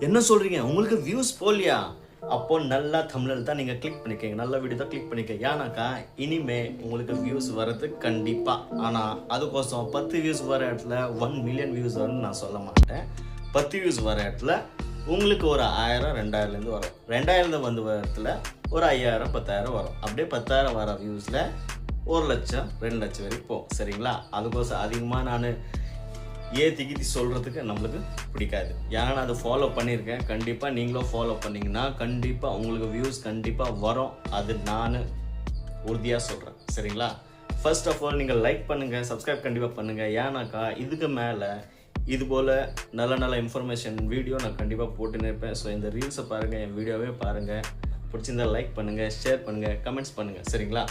என்ன சொல்றீங்க? உங்களுக்கு வியூஸ் போலியா? அப்போ நல்லா தமிழில் தான் நீங்கள் கிளிக் பண்ணிக்கங்க. நல்ல வீடியோ தான் கிளிக் பண்ணிக்க ஏன்னாக்கா இனிமே உங்களுக்கு வியூஸ் வர்றது கண்டிப்பாக ஆனால் அதுக்கோசம் பத்து வியூஸ் வர இடத்துல ஒன் மில்லியன் வியூஸ் வரும்னு நான் சொல்ல மாட்டேன். பத்து வியூஸ் வர இடத்துல உங்களுக்கு ஒரு ஆயிரம் ரெண்டாயிரம்லேருந்து வரும். ரெண்டாயிரம் வந்து வர இடத்துல ஒரு ஐயாயிரம் பத்தாயிரம் வரும். அப்படியே பத்தாயிரம் வர வியூஸில் ஒரு லட்சம் ரெண்டு லட்சம் வரைக்கும் போகும். சரிங்களா? அதுக்கோசம் அதிகமாக நான் ஏற்றி கீத்தி சொல்கிறதுக்கு நம்மளுக்கு பிடிக்காது. ஏன்னா நான் அதை ஃபாலோ பண்ணியிருக்கேன். கண்டிப்பாக நீங்களும் ஃபாலோ பண்ணிங்கன்னா கண்டிப்பாக உங்களுக்கு வியூஸ் கண்டிப்பாக வரும். அது நான் உறுதியாக சொல்கிறேன் சரிங்களா? ஃபர்ஸ்ட் ஆஃப் ஆல் நீங்கள் லைக் பண்ணுங்கள் சப்ஸ்கிரைப் கண்டிப்பாக பண்ணுங்கள் ஏன்னாக்கா இதுக்கு மேலே இது போல் நல்ல நல்ல இன்ஃபர்மேஷன் வீடியோ நான் கண்டிப்பாக போட்டுன்னு இருப்பேன். ஸோ இந்த ரீல்ஸை பாருங்கள் என் வீடியோவே பாருங்கள் பிடிச்சிருந்தா லைக் பண்ணுங்கள் ஷேர் பண்ணுங்கள் கமெண்ட்ஸ் பண்ணுங்கள் சரிங்களா?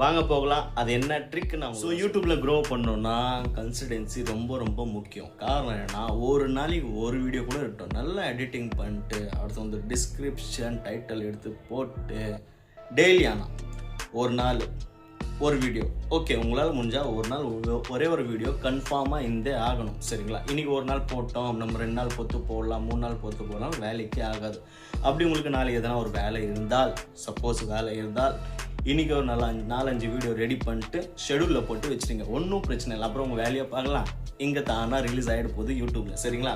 வாங்க போகலாம். அது என்ன ட்ரிக் நான் ஸோ யூடியூப்பில் க்ரோ பண்ணோன்னா கன்சிடென்சி ரொம்ப ரொம்ப முக்கியம். காரணம் என்னன்னா ஒரு நாளைக்கு ஒரு வீடியோ கூட இருக்கட்டும் நல்லா எடிட்டிங் பண்ணிட்டு அடுத்து வந்து டிஸ்கிரிப்ஷன் டைட்டில் எடுத்து போட்டு டெய்லி ஆனால் ஒரு நாள் ஒரு வீடியோ ஓகே உங்களால் முடிஞ்சால் ஒரு நாள் ஒரே ஒரு வீடியோ கன்ஃபார்மாக இருந்தே ஆகணும். சரிங்களா? இன்றைக்கி ஒரு நாள் போட்டோம் நம்ம ரெண்டு நாள் பொத்து போடலாம் மூணு நாள் பொத்து போடலாம் வேலைக்கே ஆகாது. அப்படி உங்களுக்கு நாளைக்கு எதனா ஒரு வேலை இருந்தால் சப்போஸ் வேலை இருந்தால் இன்றைக்கி ஒரு நாலஞ்சு நாலஞ்சு வீடியோ ரெடி பண்ணிட்டு ஷெடியூலில் போட்டு வச்சுருங்க. ஒன்றும் பிரச்சனை இல்லை. அப்புறம் உங்கள் வேலையை பார்க்கலாம். இங்கே தானாக ரிலீஸ் ஆகிட போகுது யூடியூப்பில் சரிங்களா?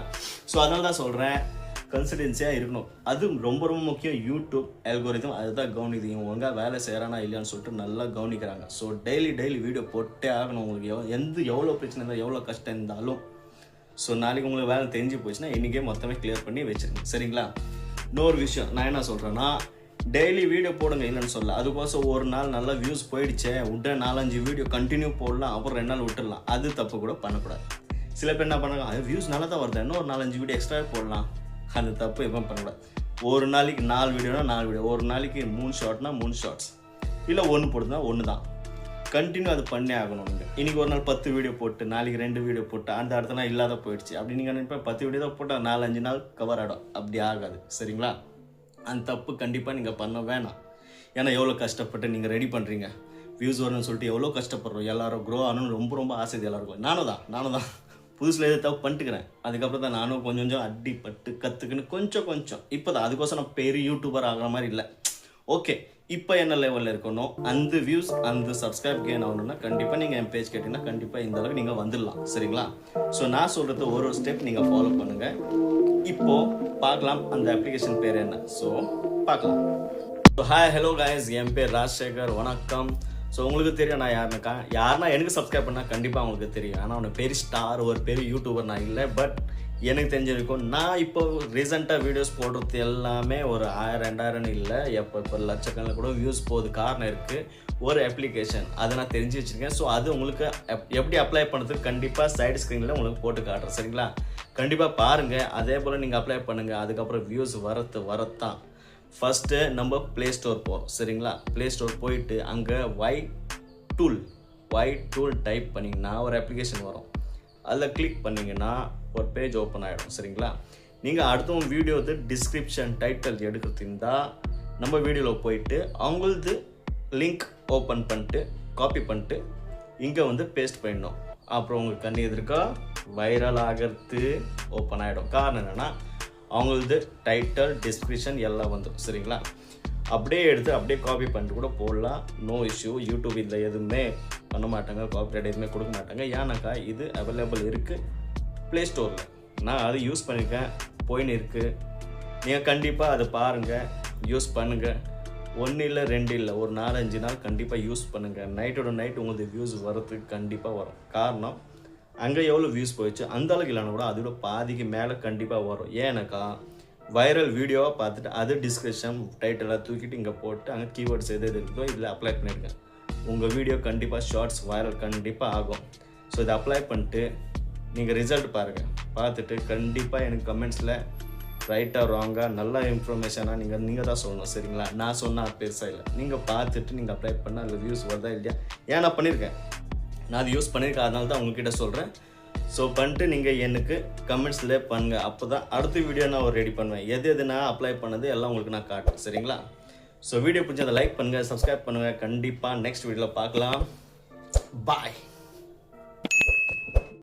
ஸோ அதனால தான் சொல்கிறேன் கன்சிடென்சியாக இருக்கணும். அது ரொம்ப ரொம்ப முக்கியம். யூடியூப் அல்கோரிதம் அதுதான் கவனிது இவன் ஒழுங்காக வேலை செய்கிறானா இல்லையான்னு சொல்லிட்டு நல்லா கவனிக்கிறாங்க. ஸோ டெய்லி டெய்லி வீடியோ போட்டே ஆகணும் உங்களுக்கு. எவ் எந்த எவ்வளோ பிரச்சனை இருந்தால் எவ்வளோ கஷ்டம் இருந்தாலும். ஸோ நாளைக்கு உங்களுக்கு வேலை தெரிஞ்சு போச்சுன்னா இன்றைக்கே மொத்தமே கிளியர் பண்ணி வச்சுருங்க. சரிங்களா? இன்னொரு விஷயம் நான் என்ன சொல்கிறேன்னா டெய்லி வீடியோ போடுங்க இல்லைன்னு சொல்ல. அதுக்கோசம் ஒரு நாள் நல்லா வியூஸ் போயிடுச்சே விட்ட நாலஞ்சு வீடியோ கண்டினியூ போடலாம் அப்புறம் ரெண்டு நாள் விட்டுடலாம் அது தப்பு கூட பண்ணக்கூடாது. சில பேர் என்ன பண்ணாங்க அது வியூஸ் நல்லா தான் வருது இன்னும் ஒரு நாலஞ்சு வீடியோ எக்ஸ்ட்ரா போடலாம். அந்த தப்பு எப்போ பண்ணக்கூடாது. ஒரு நாளைக்கு நாலு வீடியோனா நாலு வீடியோ ஒரு நாளைக்கு மூணு ஷார்ட்னா மூணு ஷார்ட்ஸ் இல்லை ஒன்று போடுதுன்னா ஒன்று தான் கண்டினியூ அது பண்ணே ஆகணும் நீங்கள் இன்றைக்கி ஒரு நாள் பத்து வீடியோ போட்டு நாளைக்கு ரெண்டு வீடியோ போட்டு அந்த அடுத்த நாள் இல்லாத போயிடுச்சு. அப்படி நீங்கள் நினைப்பேன் பத்து வீடியோ தான் போட்டால் நாலஞ்சு நாள் கவர் ஆகிடும் அப்படி ஆகாது. சரிங்களா? அந்த தப்பு கண்டிப்பாக நீங்கள் பண்ண வேணாம். ஏன்னா எவ்வளோ கஷ்டப்பட்டு நீங்கள் ரெடி பண்ணுறீங்க வியூஸ் வரணும்னு சொல்லிட்டு எவ்வளோ கஷ்டப்படுறோம்? எல்லாரும் க்ரோ ஆகணும்னு ரொம்ப ரொம்ப ஆசை எல்லாருக்கும் நானும் தான் நானும் தான். புதுசில் எது தப்பு பண்ணிட்டுக்கிறேன். அதுக்கப்புறம் தான் நானும் கொஞ்சம் கொஞ்சம் அடிப்பட்டு கற்றுக்குன்னு கொஞ்சம் கொஞ்சம். இப்போ தான் அதுக்கோசம் நான் பெரிய யூடியூபர் ஆகிற மாதிரி இல்லை. ஓகே இப்போ என்ன லெவலில் இருக்கணும்? அந்த வியூஸ் அந்த சப்ஸ்கிரைப் கெயின் ஆகணும்னா கண்டிப்பாக நீங்கள் என் பேஜ் கேட்டிங்கன்னா கண்டிப்பாக இந்த அளவுக்கு நீங்கள் வந்துடலாம். சரிங்களா? ஸோ நான் சொல்கிறது ஒரு ஒரு ஸ்டெப் நீங்கள் ஃபாலோ பண்ணுங்கள் இப்போ பார்க்கலாம் அந்த அப்ளிகேஷன் பேர் என்ன. ஸோ பார்க்கலாம். So hi hello guys. என் பேர் ராஜசேகர். வணக்கம். ஸோ உங்களுக்கு தெரியும் நான் யாருனாக்கா யாருன்னா எனக்கு சப்ஸ்கிரைப் பண்ணால் கண்டிப்பாக உங்களுக்கு தெரியும். ஆனால் அவனை பெரிய ஸ்டார் ஒரு பெரிய யூடியூபர் நான் இல்லை. பட் எனக்கு தெரிஞ்சிருக்கும் நான் இப்போ ரீசெண்டாக வீடியோஸ் போடுறது எல்லாமே ஒரு ஆயிரம் ரெண்டாயிரம் இல்லை. எப்போ இப்போ லட்சக்கணக்கில் கூட வியூஸ் போகுது. காரணம் இருக்குது ஒரு அப்ளிகேஷன் அதை நான் தெரிஞ்சு வச்சுருக்கேன். ஸோ அது உங்களுக்கு எப்படி அப்ளை பண்ணுறதுக்கு கண்டிப்பாக சைடு ஸ்க்ரீனில் உங்களுக்கு போட்டு காட்டுறேன். சரிங்களா? கண்டிப்பாக பாருங்கள் அதே போல் நீங்கள் அப்ளை பண்ணுங்கள் அதுக்கப்புறம் வியூஸ் வரத்து வரத்தான். ஃபஸ்ட்டு நம்ம ப்ளே ஸ்டோர் போகிறோம் சரிங்களா? ப்ளே ஸ்டோர் போயிட்டு அங்கே Y tool Y tool type பண்ணிங்கன்னா ஒரு அப்ளிகேஷன் வரும். அதில் கிளிக் பண்ணிங்கன்னா ஒரு பேஜ் ஓப்பன் ஆகிடும் சரிங்களா? நீங்கள் அடுத்தவங்க வீடியோது டிஸ்கிரிப்ஷன் டைட்டில் எடுக்கிறது இருந்தால் நம்ம வீடியோவில் போயிட்டு அவங்களது லிங்க் ஓப்பன் பண்ணிட்டு காப்பி பண்ணிட்டு இங்கே வந்து பேஸ்ட் பண்ணிடணும். அப்புறம் உங்களுக்கு கண்ணி எதிர்க்கா வைரல் ஆகிறது ஓப்பன் ஆகிடும் காரணம் என்னென்னா அவங்களது டைட்டில் டிஸ்கிரிப்ஷன் எல்லாம் வந்துடும் சரிங்களா? அப்படியே எடுத்து அப்படியே காப்பி பண்ணிட்டு கூட போடலாம். நோ இஷ்யூ யூடியூப் இதில் எதுவுமே பண்ண மாட்டாங்க காப்பிரைட் எதுவுமே கொடுக்க மாட்டாங்க. ஏன்னாக்கா இது அவைலபிள் இருக்குது ப்ளே ஸ்டோரில் நான் அது யூஸ் பண்ணியிருக்கேன் போயின்னு இருக்குது நீங்கள் கண்டிப்பாக அதை பாருங்கள் யூஸ் பண்ணுங்கள் ஒன்று இல்லை ரெண்டு இல்லை ஒரு நாலஞ்சு நாள் கண்டிப்பாக யூஸ் பண்ணுங்கள் நைட்டோட நைட் உங்களுக்கு வியூஸ் வரத்துக்கு கண்டிப்பாக வரும். காரணம் அங்கே எவ்வளோ வியூஸ் போயிடுச்சு? அந்த அளவுக்கு இல்லைனா கூட அதோட பாதிக்கு மேலே கண்டிப்பாக வரும். ஏன்னாக்கா வைரல் வீடியோவாக பார்த்துட்டு அது டிஸ்கிரிப்ஷன் டைட்டிலாக தூக்கிட்டு இங்கே போட்டு அங்கே கீவேர்ட்ஸ் எது எது இருக்கோ இதில் அப்ளை பண்ணிடுங்க. உங்கள் வீடியோ கண்டிப்பாக ஷார்ட்ஸ் வைரல் கண்டிப்பாக ஆகும். ஸோ இதை அப்ளை பண்ணிட்டு நீங்கள் ரிசல்ட் பாருங்கள் பார்த்துட்டு கண்டிப்பாக எனக்கு கமெண்ட்ஸில் ரைட்டாக ராங்காக நல்ல இன்ஃபர்மேஷனாக நீங்கள் நீங்கள் தான் சொல்லணும் சரிங்களா? நான் சொன்னால் பெருசாக இல்லை நீங்கள் பார்த்துட்டு நீங்கள் அப்ளை பண்ணால் அதில் வியூஸ் வருதா இல்லையா? ஏன் நான் பண்ணியிருக்கேன்? நான் அது யூஸ் பண்ணியிருக்கேன் அதனால தான் உங்ககிட்ட சொல்கிறேன் ஸோ பண்ணிட்டு நீங்கள் எனக்கு கமெண்ட்ஸில் பண்ணுங்கள் அப்போ தான் அடுத்த வீடியோ நான் ஒரு ரெடி பண்ணுவேன். எது எது நான் அப்ளை பண்ணது எல்லாம் உங்களுக்கு நான் காட்டுறேன். சரிங்களா? ஸோ வீடியோ பிடிச்சதை லைக் பண்ணுங்கள் சப்ஸ்கிரைப் பண்ணுங்கள் கண்டிப்பாக நெக்ஸ்ட் வீடியோவில் பார்க்கலாம். பாய்